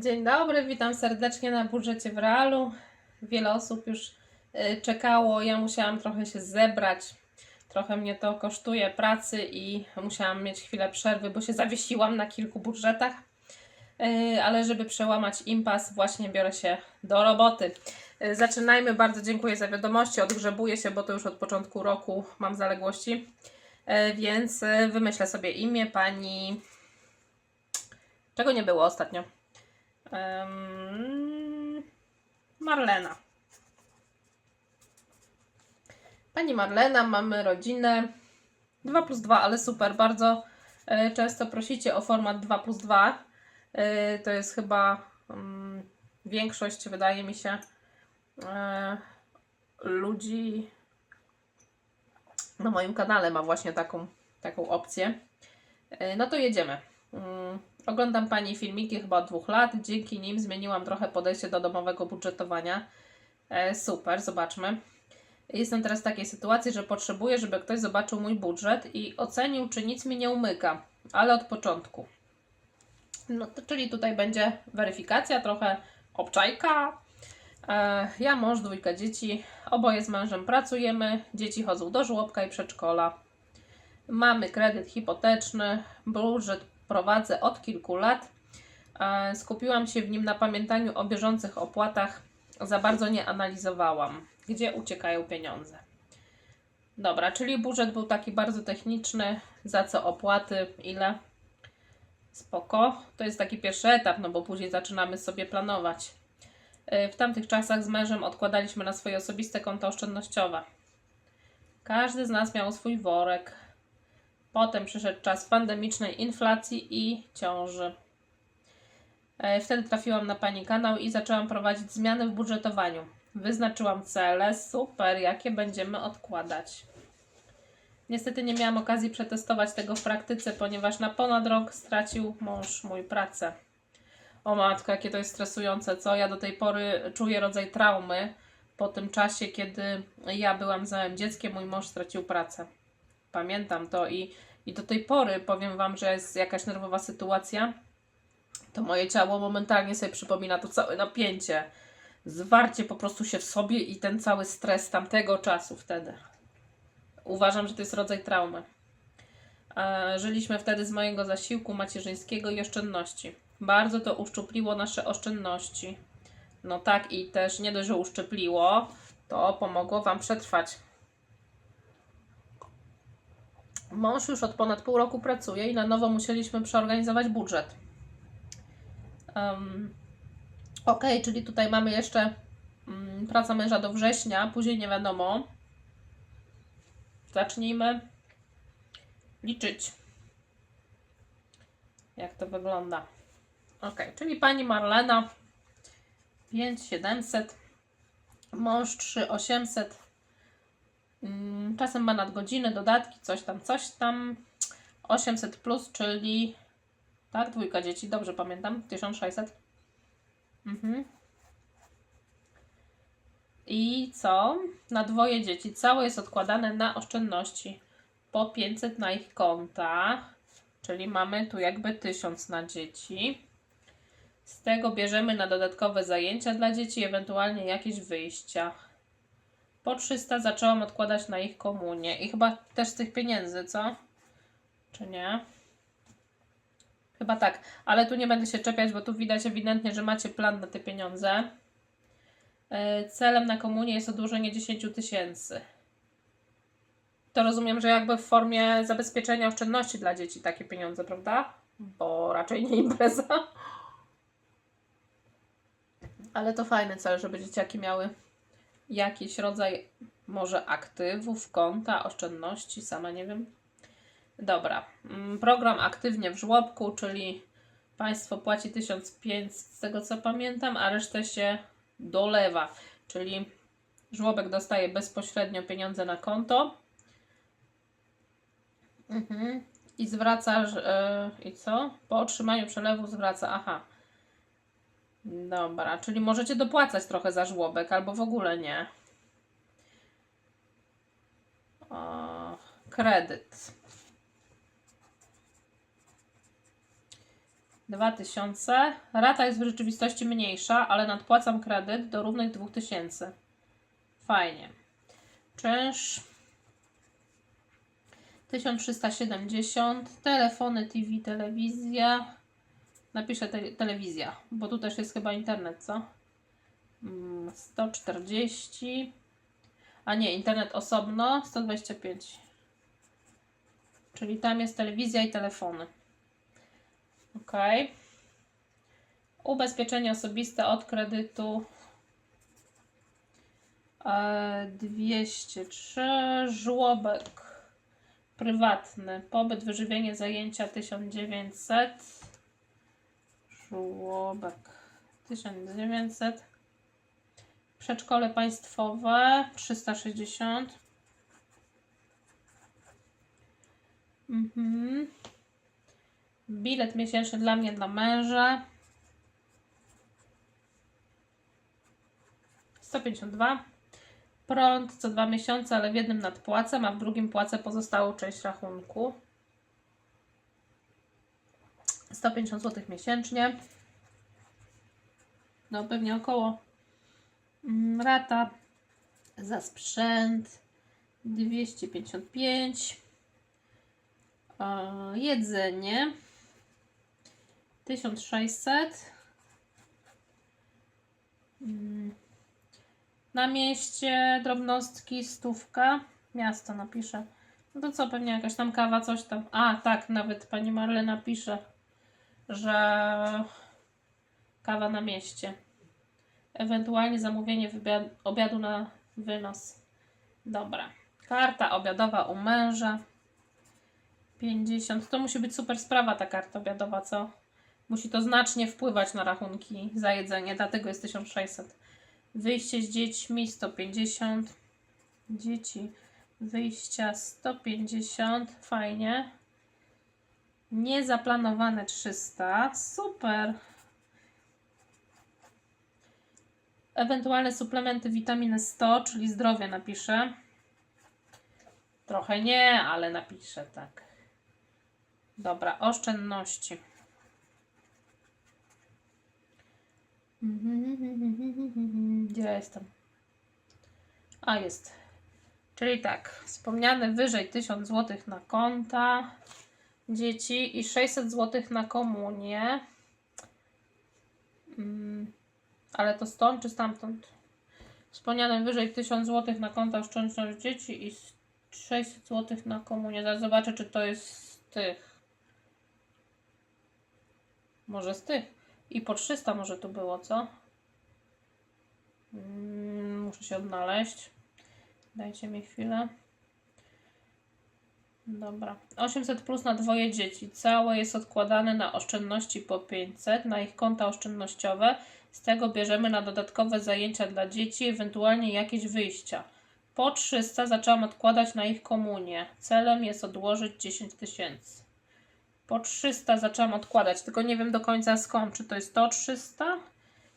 Dzień dobry, witam serdecznie na budżecie w realu. Wiele osób już y, czekało, ja musiałam trochę się zebrać. Trochę mnie to kosztuje pracy i musiałam mieć chwilę przerwy, bo się zawiesiłam na kilku budżetach. Y, Ale żeby przełamać impas, właśnie biorę się do roboty. Y, Zaczynajmy. Bardzo dziękuję za wiadomości. Odgrzebuję się, bo to już od początku roku mam zaległości. Więc wymyślę sobie imię pani. Czego nie było ostatnio? Marlena. Pani Marlena, mamy rodzinę 2 plus 2, ale super, bardzo e, często prosicie o format 2 plus 2. E, To jest chyba mm, większość, wydaje mi się, e, ludzi na moim kanale ma właśnie taką, taką opcję. No to jedziemy. Mm, Oglądam Pani filmiki chyba od dwóch lat. Dzięki nim zmieniłam trochę podejście do domowego budżetowania. E, super, zobaczmy. Jestem teraz w takiej sytuacji, że potrzebuję, żeby ktoś zobaczył mój budżet i ocenił, czy nic mi nie umyka, ale od początku. No to, czyli tutaj będzie weryfikacja, trochę obczajka. E, ja, mąż, dwójka dzieci. Oboje z mężem pracujemy. Dzieci chodzą do żłobka i przedszkola. Mamy kredyt hipoteczny, budżet prowadzę od kilku lat. E, Skupiłam się w nim na pamiętaniu o bieżących opłatach. Za bardzo nie analizowałam, gdzie uciekają pieniądze. Dobra, czyli budżet był taki bardzo techniczny. Za co opłaty, ile? Spoko. To jest taki pierwszy etap, no bo później zaczynamy sobie planować. E, W tamtych czasach z mężem odkładaliśmy na swoje osobiste konto oszczędnościowe. Każdy z nas miał swój worek, Potem przyszedł czas pandemicznej inflacji i ciąży. E, Wtedy trafiłam na Pani kanał i zaczęłam prowadzić zmiany w budżetowaniu. Wyznaczyłam cele, super, jakie będziemy odkładać. Niestety nie miałam okazji przetestować tego w praktyce, ponieważ na ponad rok stracił mąż mój pracę. O matko, jakie to jest stresujące, co? Ja do tej pory czuję rodzaj traumy po tym czasie, kiedy ja byłam za małym dzieckiem, mój mąż stracił pracę. Pamiętam to i, i do tej pory powiem Wam, że jest jakaś nerwowa sytuacja, to moje ciało momentalnie sobie przypomina to całe napięcie, zwarcie po prostu się w sobie i ten cały stres tamtego czasu wtedy. Uważam, że to jest rodzaj traumy. E, Żyliśmy wtedy z mojego zasiłku macierzyńskiego i oszczędności. Bardzo to uszczupliło nasze oszczędności. No tak, i też nie dość, że uszczupliło, to pomogło Wam przetrwać. Mąż już od ponad pół roku pracuje i na nowo musieliśmy przeorganizować budżet. Um, ok, czyli tutaj mamy jeszcze mm, praca męża do września, później nie wiadomo. Zacznijmy liczyć, jak to wygląda. Ok, czyli pani Marlena 5700, mąż 3800. Mm, Czasem ma nadgodziny, dodatki, coś tam, coś tam. 800 plus, czyli tak, dwójka dzieci, dobrze pamiętam, 1600. Mhm. I co? Na dwoje dzieci. Całe jest odkładane na oszczędności. Po 500 na ich konta, czyli mamy tu jakby 1000 na dzieci. Z tego bierzemy na dodatkowe zajęcia dla dzieci, ewentualnie jakieś wyjścia. Po 300 zaczęłam odkładać na ich komunię. I chyba też z tych pieniędzy, co? Czy nie? Chyba tak, ale tu nie będę się czepiać, bo tu widać ewidentnie, że macie plan na te pieniądze. Yy, Celem na komunię jest odłożenie 10 tysięcy. To rozumiem, że jakby w formie zabezpieczenia oszczędności dla dzieci takie pieniądze, prawda? Bo raczej nie impreza. Ale to fajny cel, żeby dzieciaki miały jakiś rodzaj może aktywów, konta, oszczędności, sama nie wiem. Dobra, mm, program aktywnie w żłobku, czyli państwo płaci 1500 z tego co pamiętam, a resztę się dolewa, czyli żłobek dostaje bezpośrednio pieniądze na konto mhm. i zwraca, yy, i co? Po otrzymaniu przelewu zwraca, aha. Dobra, czyli możecie dopłacać trochę za żłobek, albo w ogóle nie. O, kredyt. 2000. Rata jest w rzeczywistości mniejsza, ale nadpłacam kredyt do równych 2000. Fajnie. Czynsz 1370. Telefony, TV, telewizja. Napiszę te, telewizja, bo tu też jest chyba internet, co? Mm, 140. A nie, internet osobno 125. Czyli tam jest telewizja i telefony. Ok. Ubezpieczenie osobiste od kredytu e, 203. Żłobek prywatny. Pobyt, wyżywienie, zajęcia 1900. Żłobek 1900. Przedszkole państwowe 360. Mhm. Bilet miesięczny dla mnie, dla męża. 152. Prąd co dwa miesiące, ale w jednym nadpłacę, a w drugim płacę pozostałą część rachunku. 150 zł miesięcznie. No pewnie około Mm, Rata za sprzęt 255. E, Jedzenie 1600. Mm, Na mieście drobnostki stówka. Miasto napiszę. No to co, pewnie jakaś tam kawa, coś tam. A, tak, nawet pani Marlena pisze, że kawa na mieście. Ewentualnie zamówienie obiadu na wynos. Dobra. Karta obiadowa u męża. 50. To musi być super sprawa ta karta obiadowa, co? Musi to znacznie wpływać na rachunki za jedzenie, dlatego jest 1600. Wyjście z dziećmi 150. Dzieci. Wyjścia 150. Fajnie. Niezaplanowane 300. Super. Ewentualne suplementy witaminy 100, czyli zdrowie napiszę. Trochę nie, ale napiszę tak. Dobra, oszczędności. Gdzie ja jestem? A, jest. Czyli tak, wspomniane wyżej 1000 zł na konta dzieci i 600 zł na komunię. Mm, ale to stąd czy stamtąd? Wspomniane wyżej 1000 zł na konta oszczędność dzieci i 600 zł na komunię. Zaraz zobaczę, czy to jest z tych. Może z tych. I po 300 może tu było, co? Mm, muszę się odnaleźć. Dajcie mi chwilę. Dobra. 800 plus na dwoje dzieci. Całe jest odkładane na oszczędności po 500, na ich konta oszczędnościowe. Z tego bierzemy na dodatkowe zajęcia dla dzieci, ewentualnie jakieś wyjścia. Po 300 zaczęłam odkładać na ich komunię. Celem jest odłożyć 10 tysięcy. Po 300 zaczęłam odkładać, tylko nie wiem do końca skąd. Czy to jest to 300?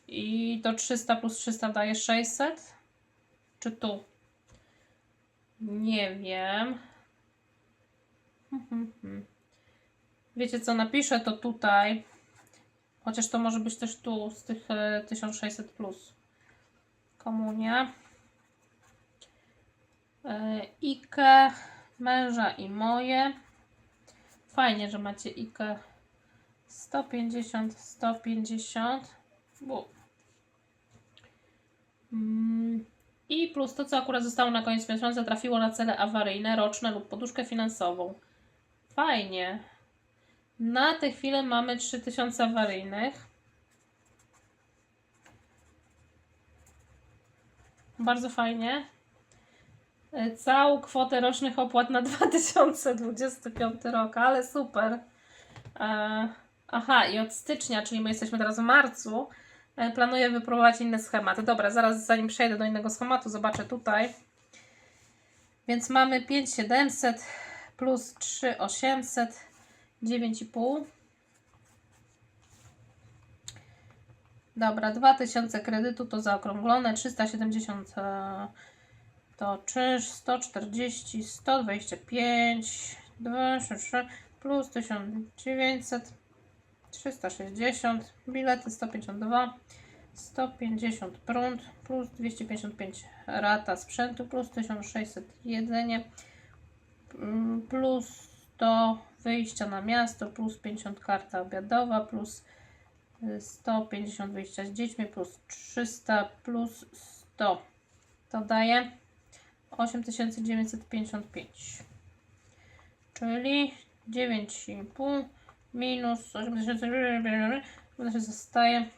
I to 300 plus 300 daje 600? Czy tu? Nie wiem. Wiecie co, napiszę to tutaj. Chociaż to może być też tu z tych e, 1600 plus. Komunia. E, Ike męża i moje. Fajnie, że macie Ike 150, 150. Bu. Mm, I plus to, co akurat zostało na koniec miesiąca, trafiło na cele awaryjne, roczne lub poduszkę finansową. Fajnie. Na tę chwilę mamy 3000 awaryjnych. Bardzo fajnie. E, Całą kwotę rocznych opłat na 2025 rok, ale super. E, aha, i od stycznia, czyli my jesteśmy teraz w marcu, e, planuję wypróbować inne schematy. Dobra, zaraz zanim przejdę do innego schematu, zobaczę tutaj. Więc mamy 5700 plus 3800, 9,5. Dobra, 2000 kredytu to zaokrąglone, 370 e, to czynsz, 140, 125, 23 plus 1900, 360, bilety 152, 150 prąd, plus 255 rata sprzętu, plus 1600 jedzenie, plus 100 wyjścia na miasto, plus 50 karta obiadowa, plus y, 150 wyjścia z dziećmi, plus 300, plus 100. To daje 8955. Czyli 9,5 minus 8000 to się zostaje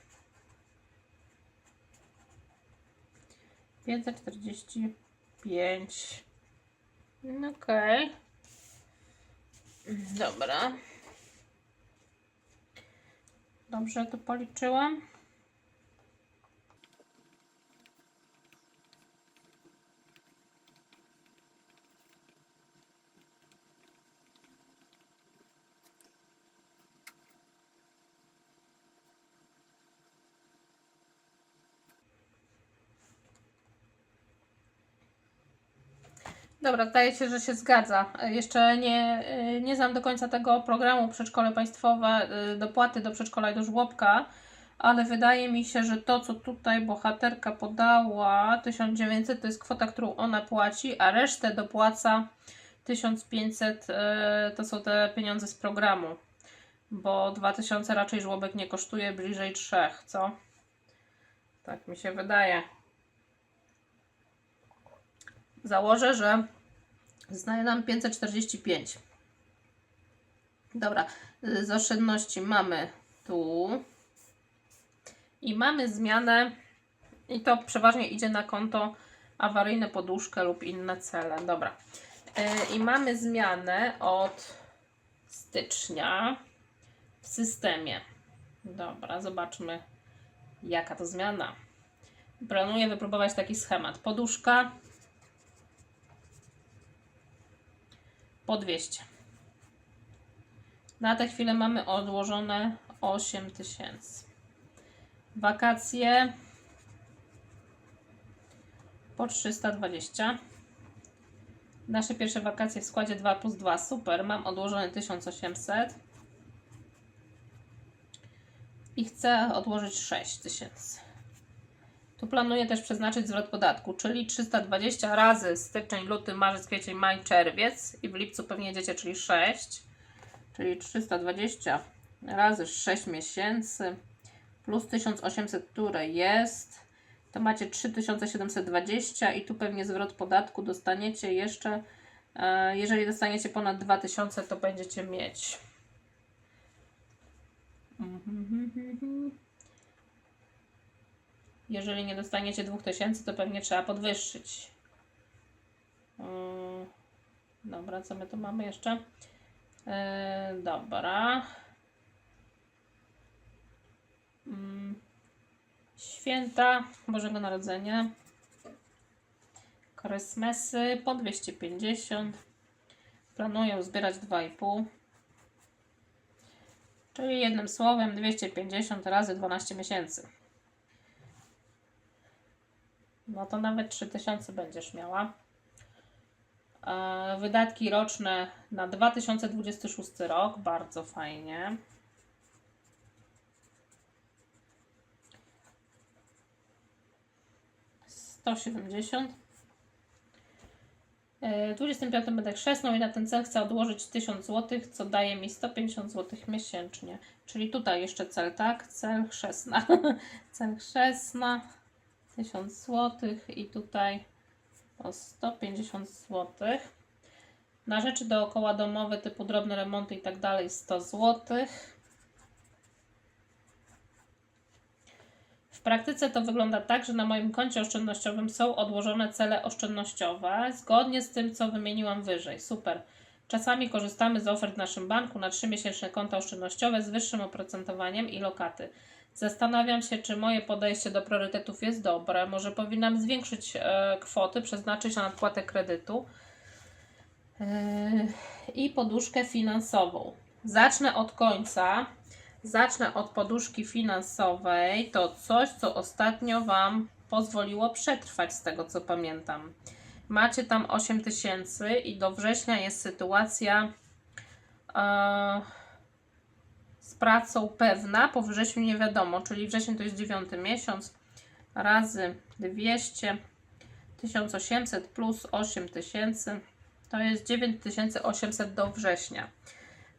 545. Okej. Dobra. Dobrze to policzyłam. Dobra, zdaje się, że się zgadza. Jeszcze nie, e, nie znam do końca tego programu Przedszkole Państwowe, e, dopłaty do przedszkola i do żłobka, ale wydaje mi się, że to, co tutaj bohaterka podała, 1900 to jest kwota, którą ona płaci, a resztę dopłaca 1500 e, to są te pieniądze z programu, bo 2000 raczej żłobek nie kosztuje, bliżej 3, co? Tak mi się wydaje. Założę, że znaje nam 545. Dobra, z oszczędności mamy tu i mamy zmianę i to przeważnie idzie na konto awaryjne, poduszkę lub inne cele. Dobra. Y, I mamy zmianę od stycznia w systemie. Dobra, zobaczmy jaka to zmiana. Planuję wypróbować taki schemat. Poduszka po 200. Na tę chwilę mamy odłożone 8 tysięcy. Wakacje po 320. Nasze pierwsze wakacje w składzie 2 plus 2. Super. Mam odłożone 1800. I chcę odłożyć 6000. Tu planuję też przeznaczyć zwrot podatku, czyli 320 razy styczeń, luty, marzec, kwiecień, maj, czerwiec i w lipcu pewnie jedziecie, czyli 6, czyli 320 razy 6 miesięcy plus 1800, które jest, to macie 3720 i tu pewnie zwrot podatku dostaniecie jeszcze, e, jeżeli dostaniecie ponad 2000, to będziecie mieć. Mhm. Jeżeli nie dostaniecie 2000, to pewnie trzeba podwyższyć. Yy, Dobra, co my tu mamy jeszcze? Yy, Dobra. Mm, Święta Bożego Narodzenia. Krysmesy po 250. Planuję zbierać 2,5. Czyli jednym słowem 250 razy 12 miesięcy. No to nawet 3000 będziesz miała. E, Wydatki roczne na 2026 rok, bardzo fajnie. Sto siedemdziesiąt. W 25 będę chrzestną i na ten cel chcę odłożyć 1000 zł, co daje mi 150 zł miesięcznie. Czyli tutaj jeszcze cel, tak? Cel chrzestna. cel chrzestna. 1000 zł i tutaj o 150 zł. Na rzeczy dookoła domowe typu drobne remonty i tak dalej 100 zł. W praktyce to wygląda tak, że na moim koncie oszczędnościowym są odłożone cele oszczędnościowe zgodnie z tym, co wymieniłam wyżej. Super. Czasami korzystamy z ofert w naszym banku na 3-miesięczne konta oszczędnościowe z wyższym oprocentowaniem i lokaty. Zastanawiam się, czy moje podejście do priorytetów jest dobre. Może powinnam zwiększyć e, kwoty, przeznaczyć na nadpłatę kredytu e, i poduszkę finansową. Zacznę od końca. Zacznę od poduszki finansowej. To coś, co ostatnio Wam pozwoliło przetrwać, z tego co pamiętam. Macie tam 8 tysięcy i do września jest sytuacja. E, z pracą pewna, po wrześniu nie wiadomo, czyli wrzesień to jest dziewiąty miesiąc, razy 200, 1800 plus 8000 to jest 9800 do września.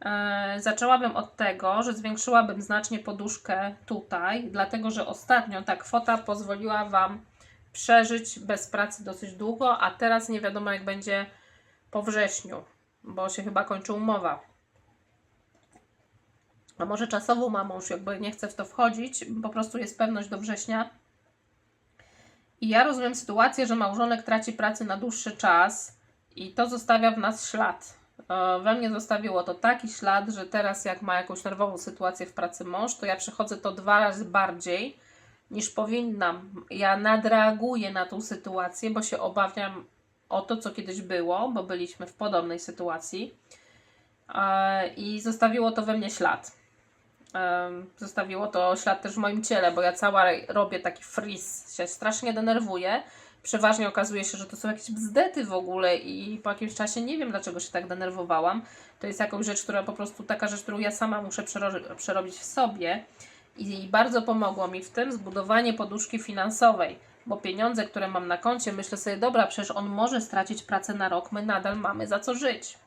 E, Zaczęłabym od tego, że zwiększyłabym znacznie poduszkę tutaj, dlatego że ostatnio ta kwota pozwoliła Wam przeżyć bez pracy dosyć długo, a teraz nie wiadomo jak będzie po wrześniu, bo się chyba kończy umowa. A może czasową mamą już jakby nie chcę w to wchodzić, po prostu jest pewność do września. I ja rozumiem sytuację, że małżonek traci pracę na dłuższy czas i to zostawia w nas ślad. E, We mnie zostawiło to taki ślad, że teraz jak ma jakąś nerwową sytuację w pracy mąż, to ja przechodzę to dwa razy bardziej niż powinnam. Ja nadreaguję na tą sytuację, bo się obawiam o to, co kiedyś było, bo byliśmy w podobnej sytuacji E, i zostawiło to we mnie ślad. Zostawiło to ślad też w moim ciele, bo ja cała robię taki freeze, się strasznie denerwuję. Przeważnie okazuje się, że to są jakieś bzdety w ogóle i po jakimś czasie nie wiem, dlaczego się tak denerwowałam. To jest jakąś rzecz, która po prostu taka rzecz, którą ja sama muszę przero- przerobić w sobie. I bardzo pomogło mi w tym zbudowanie poduszki finansowej, bo pieniądze, które mam na koncie, myślę sobie, dobra, przecież on może stracić pracę na rok, my nadal mamy za co żyć.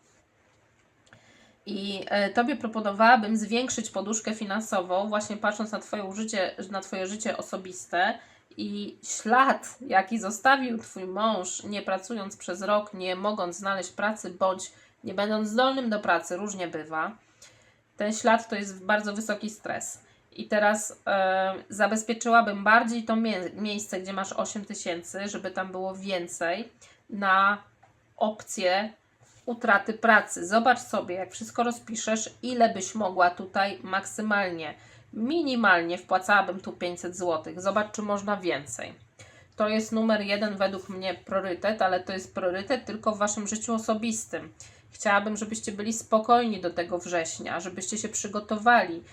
I e, Tobie proponowałabym zwiększyć poduszkę finansową, właśnie patrząc na, twoje życie, na Twoje życie osobiste i ślad, jaki zostawił Twój mąż, nie pracując przez rok, nie mogąc znaleźć pracy, bądź nie będąc zdolnym do pracy, różnie bywa. Ten ślad to jest bardzo wysoki stres. I teraz e, zabezpieczyłabym bardziej to mie- miejsce, gdzie masz 8 tysięcy, żeby tam było więcej, na opcję utraty pracy. Zobacz sobie, jak wszystko rozpiszesz, ile byś mogła tutaj maksymalnie, minimalnie wpłacałabym tu 500 zł. Zobacz, czy można więcej. To jest numer jeden według mnie priorytet, ale to jest priorytet tylko w waszym życiu osobistym. Chciałabym, żebyście byli spokojni do tego września, żebyście się przygotowali.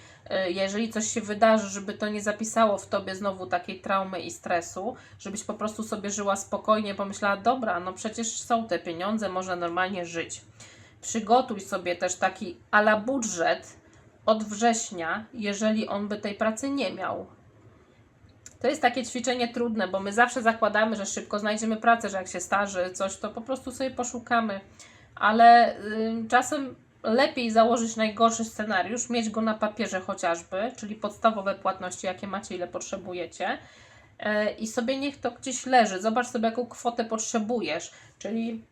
Y, Jeżeli coś się wydarzy, żeby to nie zapisało w tobie znowu takiej traumy i stresu, żebyś po prostu sobie żyła spokojnie, pomyślała, dobra, no przecież są te pieniądze, można normalnie żyć. Przygotuj sobie też taki ala budżet od września, jeżeli on by tej pracy nie miał. To jest takie ćwiczenie trudne, bo my zawsze zakładamy, że szybko znajdziemy pracę, że jak się starzy coś, to po prostu sobie poszukamy. Ale ym, czasem lepiej założyć najgorszy scenariusz, mieć go na papierze chociażby, czyli podstawowe płatności, jakie macie, ile potrzebujecie. e, I sobie niech to gdzieś leży. Zobacz sobie, jaką kwotę potrzebujesz, czyli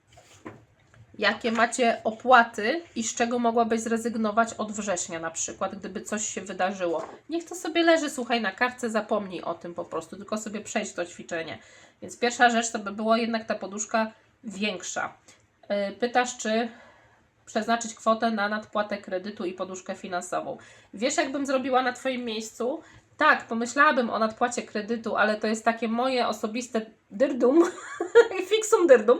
jakie macie opłaty i z czego mogłabyś zrezygnować od września na przykład, gdyby coś się wydarzyło. Niech to sobie leży, słuchaj, na kartce, zapomnij o tym po prostu, tylko sobie przejść to ćwiczenie. Więc pierwsza rzecz to by była jednak ta poduszka większa. Yy, Pytasz, czy przeznaczyć kwotę na nadpłatę kredytu i poduszkę finansową. Wiesz, jakbym zrobiła na Twoim miejscu? Tak, pomyślałabym o nadpłacie kredytu, ale to jest takie moje osobiste dyrdum, fixum dyrdum,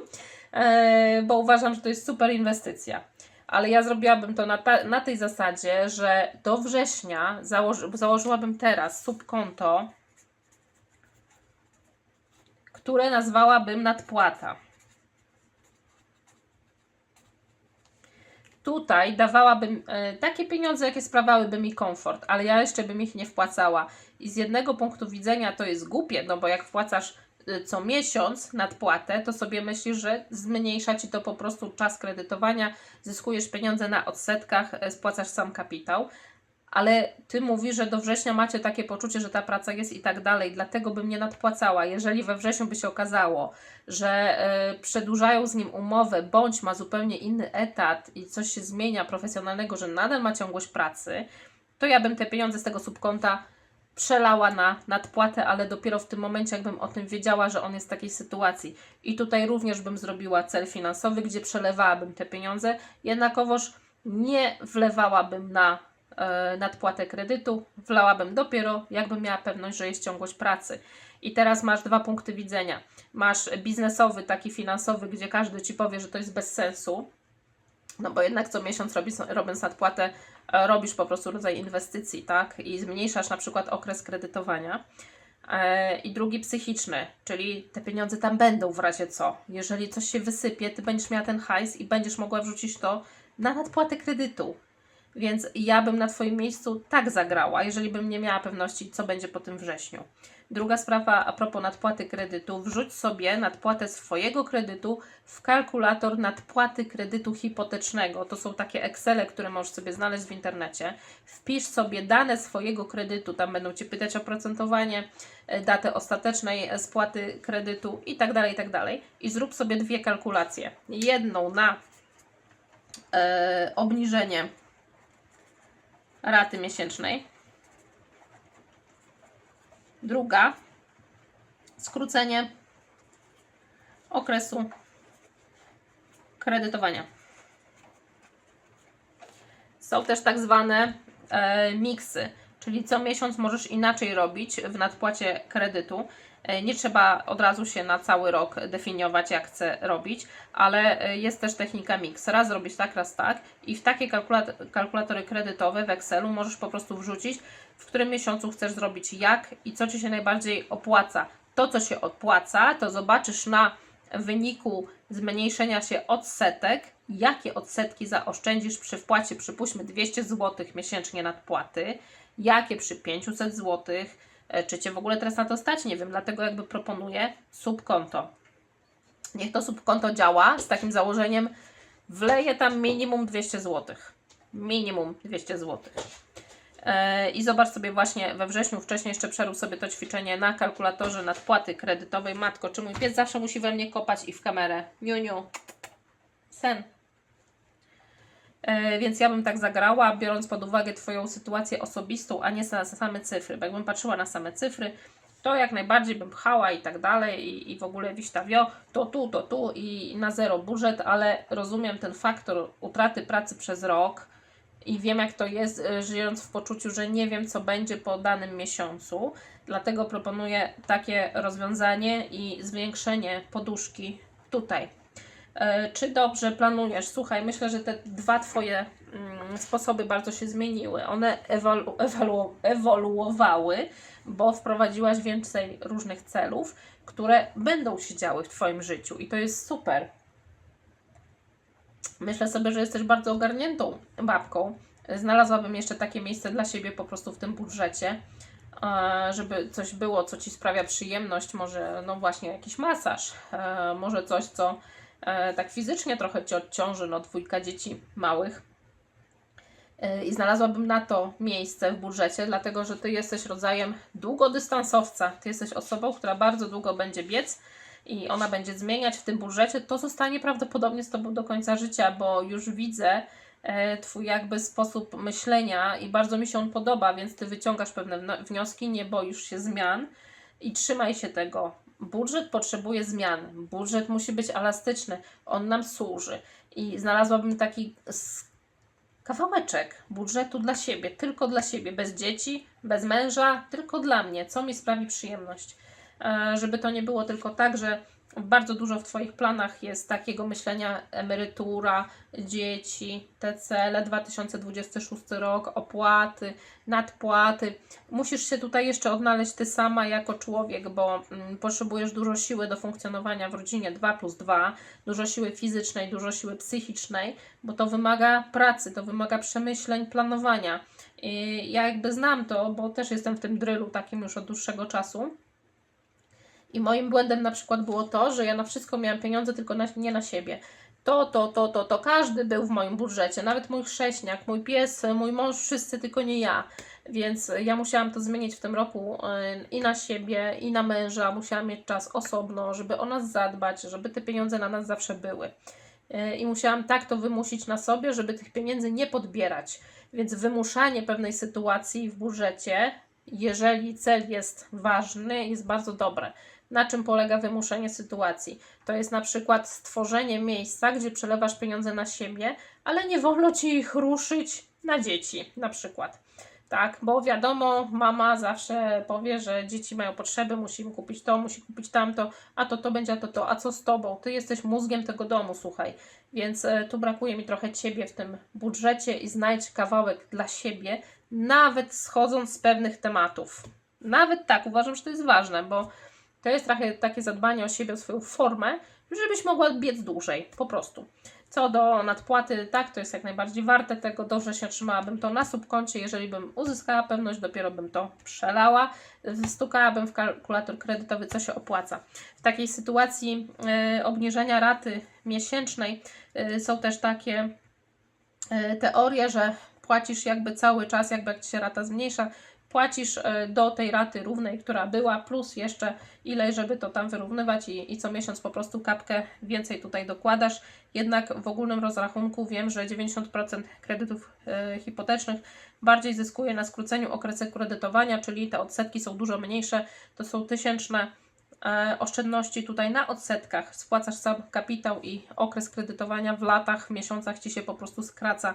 e, bo uważam, że to jest super inwestycja. Ale ja zrobiłabym to na, ta, na tej zasadzie, że do września założy, założyłabym teraz subkonto, które nazwałabym nadpłata. Tutaj dawałabym e, takie pieniądze, jakie sprawiałyby mi komfort, ale ja jeszcze bym ich nie wpłacała. I z jednego punktu widzenia to jest głupie, no bo jak wpłacasz e, co miesiąc nadpłatę, to sobie myślisz, że zmniejsza ci to po prostu czas kredytowania, zyskujesz pieniądze na odsetkach, e, spłacasz sam kapitał. Ale ty mówisz, że do września macie takie poczucie, że ta praca jest i tak dalej, dlatego bym nie nadpłacała. Jeżeli we wrześniu by się okazało, że e, przedłużają z nim umowę, bądź ma zupełnie inny etat i coś się zmienia profesjonalnego, że nadal ma ciągłość pracy, to ja bym te pieniądze z tego subkonta przelała na nadpłatę, ale dopiero w tym momencie, jakbym o tym wiedziała, że on jest w takiej sytuacji. I tutaj również bym zrobiła cel finansowy, gdzie przelewałabym te pieniądze, jednakowoż nie wlewałabym na nadpłatę kredytu, wlałabym dopiero, jakbym miała pewność, że jest ciągłość pracy. I teraz masz dwa punkty widzenia. Masz biznesowy, taki finansowy, gdzie każdy ci powie, że to jest bez sensu, no bo jednak co miesiąc robisz, robiąc nadpłatę, e, robisz po prostu rodzaj inwestycji, tak? I zmniejszasz na przykład okres kredytowania. E, I drugi psychiczny, czyli te pieniądze tam będą w razie co. Jeżeli coś się wysypie, ty będziesz miała ten hajs i będziesz mogła wrzucić to na nadpłatę kredytu. Więc ja bym na Twoim miejscu tak zagrała, jeżeli bym nie miała pewności, co będzie po tym wrześniu. Druga sprawa a propos nadpłaty kredytu. Wrzuć sobie nadpłatę swojego kredytu w kalkulator nadpłaty kredytu hipotecznego. To są takie Excele, które możesz sobie znaleźć w internecie. Wpisz sobie dane swojego kredytu, tam będą Cię pytać o procentowanie, e, datę ostatecznej e, spłaty kredytu i tak dalej, i tak. I zrób sobie dwie kalkulacje. Jedną na e, obniżenie raty miesięcznej. Druga skrócenie okresu kredytowania. Są też tak zwane e, miksy, czyli co miesiąc możesz inaczej robić w nadpłacie kredytu. E, Nie trzeba od razu się na cały rok definiować, jak chcę robić, ale e, jest też technika mix. Raz robić tak, raz tak i w takie kalkulat- kalkulatory kredytowe w Excelu możesz po prostu wrzucić, w którym miesiącu chcesz zrobić jak i co Ci się najbardziej opłaca. To, co się opłaca, to zobaczysz na wyniku zmniejszenia się odsetek, jakie odsetki zaoszczędzisz przy wpłacie, przypuśćmy 200 zł miesięcznie nadpłaty, jakie przy 500 zł, E, czy Cię w ogóle teraz na to stać? Nie wiem, dlatego jakby proponuję subkonto. Niech to subkonto działa z takim założeniem, wleję tam minimum 200 zł. Minimum 200 zł. E, I zobacz sobie właśnie we wrześniu, wcześniej jeszcze przerób sobie to ćwiczenie na kalkulatorze nadpłaty kredytowej. Matko, czy mój pies zawsze musi we mnie kopać i w kamerę? Niuniu. Sen. E, Więc ja bym tak zagrała, biorąc pod uwagę Twoją sytuację osobistą, a nie same cyfry. Bo jakbym patrzyła na same cyfry, to jak najbardziej bym pchała i tak dalej, i, i w ogóle wiśtawio, to tu, to tu i na zero budżet, ale rozumiem ten faktor utraty pracy przez rok i wiem jak to jest, e, żyjąc w poczuciu, że nie wiem co będzie po danym miesiącu. Dlatego proponuję takie rozwiązanie i zwiększenie poduszki tutaj. E, Czy dobrze planujesz? Słuchaj, myślę, że te dwa Twoje mm, sposoby bardzo się zmieniły. One ewolu, ewolu, ewoluowały, bo wprowadziłaś więcej różnych celów, które będą się działy w Twoim życiu i to jest super. Myślę sobie, że jesteś bardzo ogarniętą babką. Znalazłabym jeszcze takie miejsce dla siebie po prostu w tym budżecie, e, żeby coś było, co Ci sprawia przyjemność, może no właśnie jakiś masaż, e, może coś, co tak fizycznie trochę Cię odciąży, no dwójka dzieci małych. E, I znalazłabym na to miejsce w budżecie, dlatego że Ty jesteś rodzajem długodystansowca. Ty jesteś osobą, która bardzo długo będzie biec i ona będzie zmieniać w tym budżecie. To zostanie prawdopodobnie z Tobą do końca życia, bo już widzę e, Twój jakby sposób myślenia i bardzo mi się on podoba, więc Ty wyciągasz pewne wnioski, nie boisz się zmian i trzymaj się tego. Budżet potrzebuje zmian. Budżet musi być elastyczny. On nam służy. I znalazłabym taki kawałeczek budżetu dla siebie, tylko dla siebie, bez dzieci, bez męża, tylko dla mnie, co mi sprawi przyjemność. E, Żeby to nie było tylko tak, że bardzo dużo w Twoich planach jest takiego myślenia emerytura, dzieci, te cele, 2026 rok, opłaty, nadpłaty. Musisz się tutaj jeszcze odnaleźć Ty sama jako człowiek, bo mm, potrzebujesz dużo siły do funkcjonowania w rodzinie 2 plus 2, dużo siły fizycznej, dużo siły psychicznej, bo to wymaga pracy, to wymaga przemyśleń, planowania. I ja jakby znam to, bo też jestem w tym drylu takim już od dłuższego czasu. I moim błędem na przykład było to, że ja na wszystko miałam pieniądze, tylko na, nie na siebie. To, to, to, to, to, każdy był w moim budżecie, nawet mój chrześniak, mój pies, mój mąż, wszyscy, tylko nie ja. Więc ja musiałam to zmienić w tym roku yy, i na siebie, i na męża. Musiałam mieć czas osobno, żeby o nas zadbać, żeby te pieniądze na nas zawsze były. Yy, I musiałam tak to wymusić na sobie, żeby tych pieniędzy nie podbierać. Więc wymuszanie pewnej sytuacji w budżecie, jeżeli cel jest ważny, jest bardzo dobre. Na czym polega wymuszenie sytuacji? To jest na przykład stworzenie miejsca, gdzie przelewasz pieniądze na siebie, ale nie wolno ci ich ruszyć na dzieci, na przykład. Tak, bo wiadomo, mama zawsze powie, że dzieci mają potrzeby, musi kupić to, musi kupić tamto, a to to będzie, a to to, a co z tobą? Ty jesteś mózgiem tego domu, słuchaj. Więc e, tu brakuje mi trochę ciebie w tym budżecie i znajdź kawałek dla siebie, nawet schodząc z pewnych tematów. Nawet tak, uważam, że to jest ważne, bo To jest trochę takie zadbanie o siebie, o swoją formę, żebyś mogła biec dłużej, po prostu. Co do nadpłaty, tak, to jest jak najbardziej warte tego. Do września trzymałabym to na subkoncie. Jeżeli bym uzyskała pewność, dopiero bym to przelała. Stukałabym w kalkulator kredytowy, co się opłaca. W takiej sytuacji e, obniżenia raty miesięcznej e, są też takie e, teorie, że płacisz jakby cały czas, jakby jak Ci się rata zmniejsza, płacisz e, do tej raty równej, która była, plus jeszcze ile, żeby to tam wyrównywać i, i co miesiąc po prostu kapkę więcej tutaj dokładasz. Jednak w ogólnym rozrachunku wiem, że 90% kredytów e, hipotecznych bardziej zyskuje na skróceniu okresu kredytowania, czyli te odsetki są dużo mniejsze, to są tysięczne e, oszczędności tutaj na odsetkach. Spłacasz sam kapitał i okres kredytowania w latach, miesiącach Ci się po prostu skraca.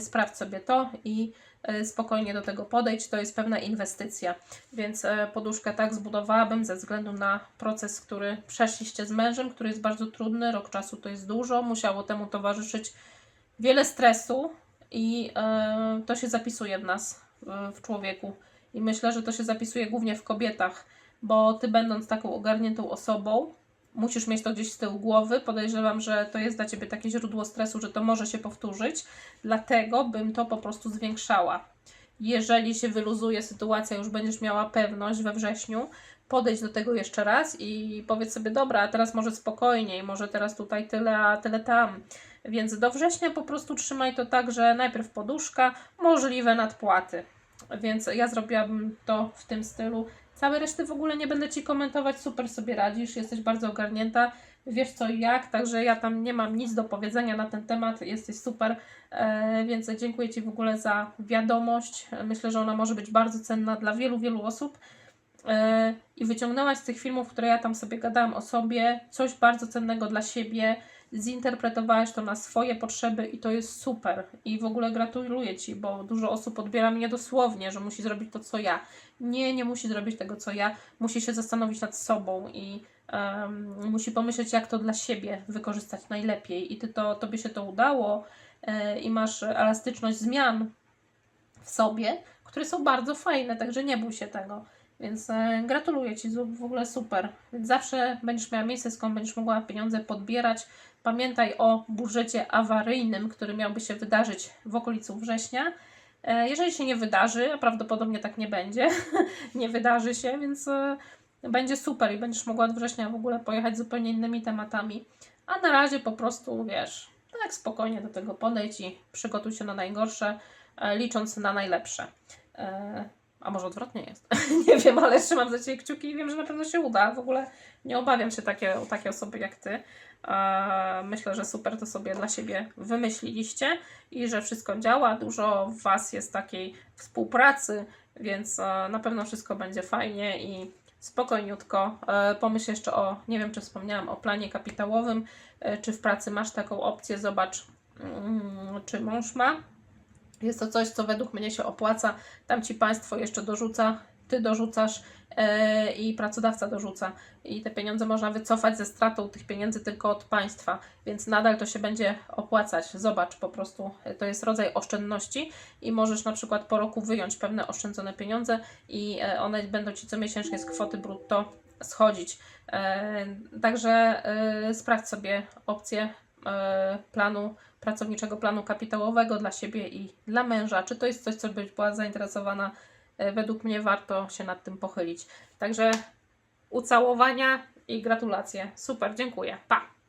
Sprawdź sobie to i spokojnie do tego podejdź. To jest pewna inwestycja, więc e, poduszkę tak zbudowałabym ze względu na proces, który przeszliście z mężem, który jest bardzo trudny. Rok czasu to jest dużo, musiało temu towarzyszyć wiele stresu i e, to się zapisuje w nas, e, w człowieku. I myślę, że to się zapisuje głównie w kobietach, bo ty, będąc taką ogarniętą osobą, musisz mieć to gdzieś z tyłu głowy. Podejrzewam, że to jest dla ciebie takie źródło stresu, że to może się powtórzyć, dlatego bym to po prostu zwiększała. Jeżeli się wyluzuje sytuacja, już będziesz miała pewność we wrześniu, podejdź do tego jeszcze raz i powiedz sobie, dobra, a teraz może spokojniej, może teraz tutaj tyle, a tyle tam. Więc do września po prostu trzymaj to tak, że najpierw poduszka, możliwe nadpłaty. Więc ja zrobiłabym to w tym stylu. Całe reszty w ogóle nie będę Ci komentować, super sobie radzisz, jesteś bardzo ogarnięta, wiesz co i jak, także ja tam nie mam nic do powiedzenia na ten temat, jesteś super, e, więc dziękuję Ci w ogóle za wiadomość. Myślę, że ona może być bardzo cenna dla wielu, wielu osób. E, I wyciągnęłaś z tych filmów, które ja tam sobie gadałam o sobie, coś bardzo cennego dla siebie, zinterpretowałaś to na swoje potrzeby i to jest super. I w ogóle gratuluję Ci, bo dużo osób odbiera mnie dosłownie, że musi zrobić to, co ja. Nie, nie musi zrobić tego, co ja. Musi się zastanowić nad sobą i em, musi pomyśleć, jak to dla siebie wykorzystać najlepiej. I Ty to, Tobie się to udało e, i masz elastyczność zmian w sobie, które są bardzo fajne, także nie bój się tego. Więc e, gratuluję Ci, w ogóle super. Więc zawsze będziesz miała miejsce, skąd będziesz mogła pieniądze podbierać. Pamiętaj o budżecie awaryjnym, który miałby się wydarzyć w okolicy września. E, Jeżeli się nie wydarzy, a prawdopodobnie tak nie będzie, nie wydarzy się, więc e, będzie super i będziesz mogła od września w ogóle pojechać zupełnie innymi tematami. A na razie po prostu, wiesz, tak spokojnie do tego podejdź i przygotuj się na najgorsze, e, licząc na najlepsze. A może odwrotnie jest? nie wiem, ale trzymam za Ciebie kciuki i wiem, że na pewno się uda. W ogóle nie obawiam się takie, o takie osoby jak Ty. E, Myślę, że super to sobie dla siebie wymyśliliście i że wszystko działa. Dużo w Was jest takiej współpracy, więc e, na pewno wszystko będzie fajnie i spokojniutko. E, Pomyśl jeszcze o, nie wiem czy wspomniałam, o planie kapitałowym, czy w pracy masz taką opcję, zobacz, mm, czy mąż ma. Jest to coś, co według mnie się opłaca. Tam ci państwo jeszcze dorzuca, ty dorzucasz e, i pracodawca dorzuca. I te pieniądze można wycofać ze stratą tych pieniędzy tylko od państwa, więc nadal to się będzie opłacać. Zobacz po prostu, e, to jest rodzaj oszczędności i możesz na przykład po roku wyjąć pewne oszczędzone pieniądze i e, one będą ci co miesięcznie z kwoty brutto schodzić. E, Także e, sprawdź sobie opcję e, planu pracowniczego planu kapitałowego dla siebie i dla męża. Czy to jest coś, co byś była zainteresowana? E, Według mnie warto się nad tym pochylić. Także ucałowania i gratulacje. Super, dziękuję. Pa!